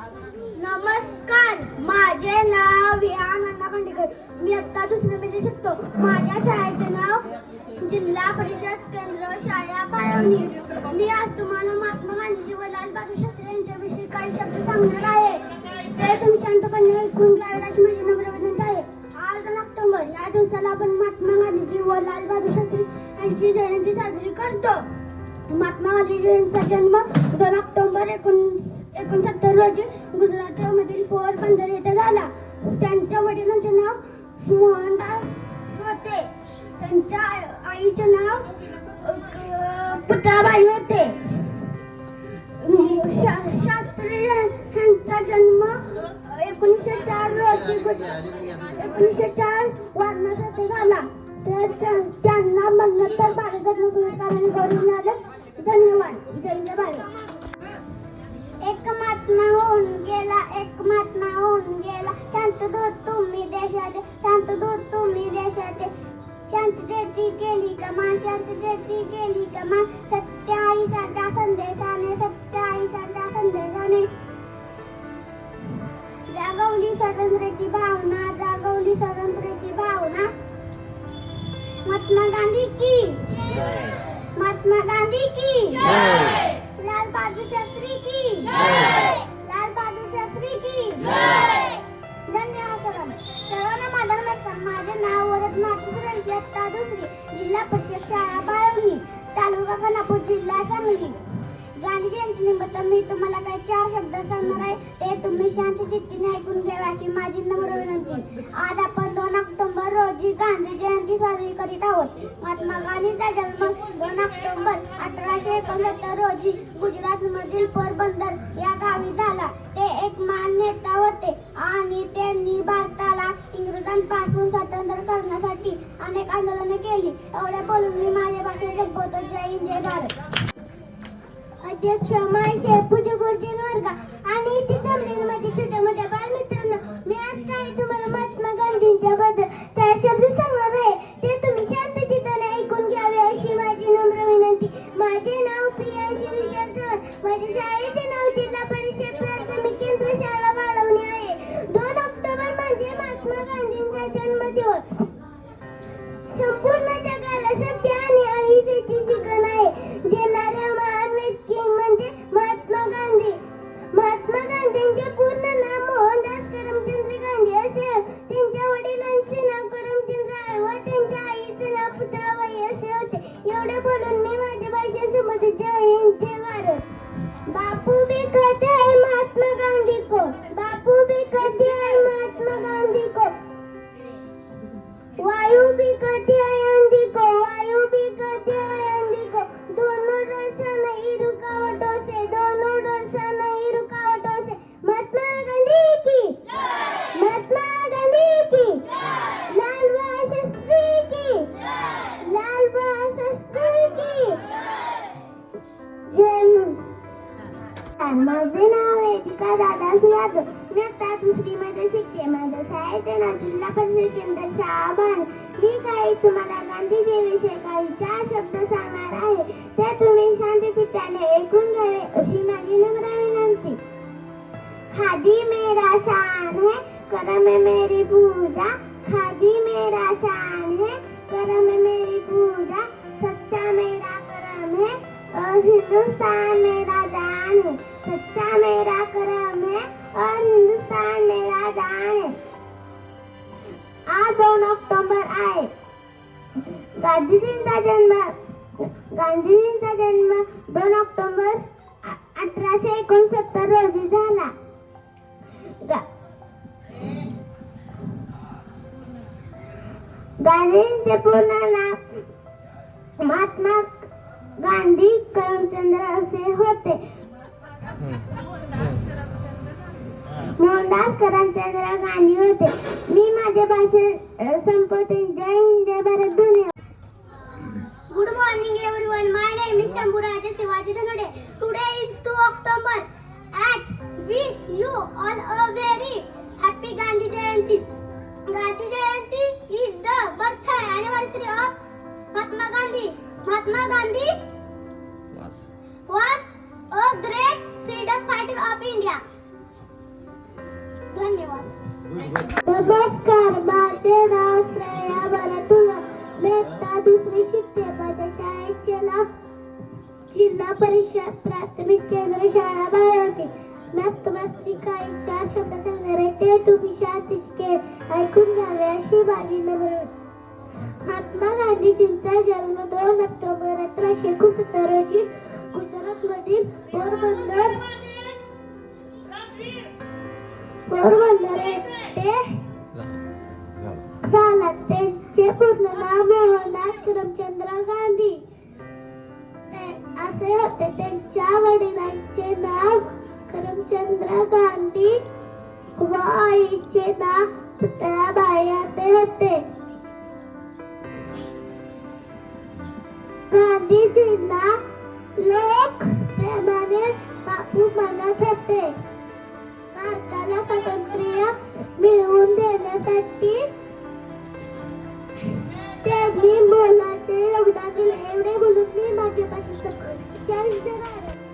नमस्कार माझे नाव विहान अण्णा खांडेकर. मी आत्ता दुसरीमध्ये शिकतो. माझ्या शाळेचे नाव जिल्हा परिषद केंद्र शाळा पायवणी मी आज तुम्हाला महात्मा गांधीजी व लाल बहादूर शास्त्री यांच्याविषयी काही शब्द सांगणार आहे. ते तुम्ही शांतपणे ऐकून घ्यावे अशी माझी नम्र विनंती आहे. आज दोन ऑक्टोबर या दिवसाला आपण महात्मा गांधीजी व लाल बहादूर शास्त्री यांची जयंती साजरी करतो. महात्मा गांधीजी यांचा जन्म दोन ऑक्टोबर एकोणीस एकोणसत्तर रोजी गुजरातमधील पोरबंदर येथे झाला. त्यांच्या वडिलांचे नाव मोहनदास होते. त्यांच्या आई- आईचे नाव पुताबाई पुतळाबाई होते. शा- शास्त्री यांचा जन्म एकोणीसशे चार रोजी एकोणीसशे चार वारणा येथे झाला. तर त्यांना मरणोत्तर भारतरत्न पुरस्काराने गौरवण्यात मिळाले धन्यवाद. जय जय भारत एक महात्मा होऊन गेला एक महात्मा होऊन गेला. शांत दूत तुम्ही देशाचे शांत दूत तुम्ही देशाचे. शांततेची केली कमान शांततेची केली कमान सत्य आईसाच्या संदेशाने सत्य आईसाच्या संदेशाने. जागवली स्वातंत्र्याची भावना जागवली स्वातंत्र्याची भावना. महात्मा गांधी की? महात्मा गांधी की? लाल बहादुर शास्त्री इयत्ता दुसरी जिल्हा परिषद शाळा बाळवणी तालुका खानापूर जिल्हा सांगली. गांधी जयंती निमित्त मी तुम्हाला काही चार शब्द सांगणार आहे. ते तुम्ही शांत चित्तीने ऐकून घ्यावे अशी माझी नम्र विनंती. आज आपण दोन ऑक्टोबर रोजी गांधी जयंती साजरी करीत आहोत. महात्मा गांधीचा जन्म दोन ऑक्टोबर अठराशे एकोणसत्तर रोजी गुजरात मधील पोरबंदर या गावी झाला. ते एक महान नेता होते आणि त्यांनी भारताला इंग्रजांपासून स्वतंत्र करण्यासाठी अनेक आंदोलने केली. एवढ्या बोलून मी माझ्या भाषेत संपवतो जय हिंद जय भारत. अध्यक्ष मायशे पूजा गुरुजी वर्ग आणि इथे जमलेले माझे छोट्या मोठ्या बालमित्रांनो मी आज काही तुम्हाला महात्मा गांधींच्या बद्दल चार शब्द सांगणार आहे ते तुम्ही शांत चित्ताने ऐकून घ्यावे अशी माझी नम्र विनंती. माझे नाव प्रिया विशाल चव्हाण. माझ्या शाळेचे Gracias, वेदिका दादास मी आता दुसरी मध्ये शिकते माझ्या शाळेचे नाव जिल्हा परिषद केंद्र शाळा बाण मी काही तुम्हाला गांधीजीविषयी काही चार शब्द सांगणार आहे ते तुम्ही शांत चित्ताने ऐकून घ्यावे अशी माझी नम्र विनंती खादी मेरा शान है करम मेरी पूजा खादी मेरा शान है करम मेरी पूजा सच्चा मेरा करम है और हिंदुस्तान मेरा जान है सच्चा गांधीजींचा जन्म गांधीजींचा जन्म दोन ऑक्टोबर अठराशे एकोणसत्तर रोजी झाला. गांधींचे गांधीजींचे पूर्ण नाव महात्मा गांधी करमचंद्र असे होते. मोहनदास करमचंद्र गांधी होते. मी माझे भाषण संपवते. जय हिंद जय भारत धन्यवाद. Good morning everyone my name is Shambhuraj Shivaji Dhanode today is 2 October at wish you all a very happy Gandhi Jayanti. Gandhi Jayanti is the birth anniversary of Mahatma Gandhi. Mahatma Gandhi was a great freedom fighter of India. नमस्कार माझे नाव श्रेया बरतुला इयत्ता दुसरी शिकते. माझ्या शाळेचे नाव जिल्हा परिषद प्राथमिक केंद्र शाळा नाट्यमस्ती काही चार शब्द सांगणार आहे ते तुम्ही शांत शिके. ऐकून घ्यावे अशी माझी नम्र महात्मा गांधीजींचा जन्म दोन ऑक्टोबर अठराशे एकोणसत्तर रोजी गुजरात मधील पोरबंदर पोरबंदर त्यांचे पूर्ण नाव मोहनदास करमचंद्र गांधी ते असे होते त्यांच्या वडिलांचे नाव करमचंद्र गांधी व आईचे नाव पुतळाबाई असे होते गांधीजींना लोक प्रेमाने बापू म्हणत होते एवढे बोलून मी माझे भाषण संपवले. जय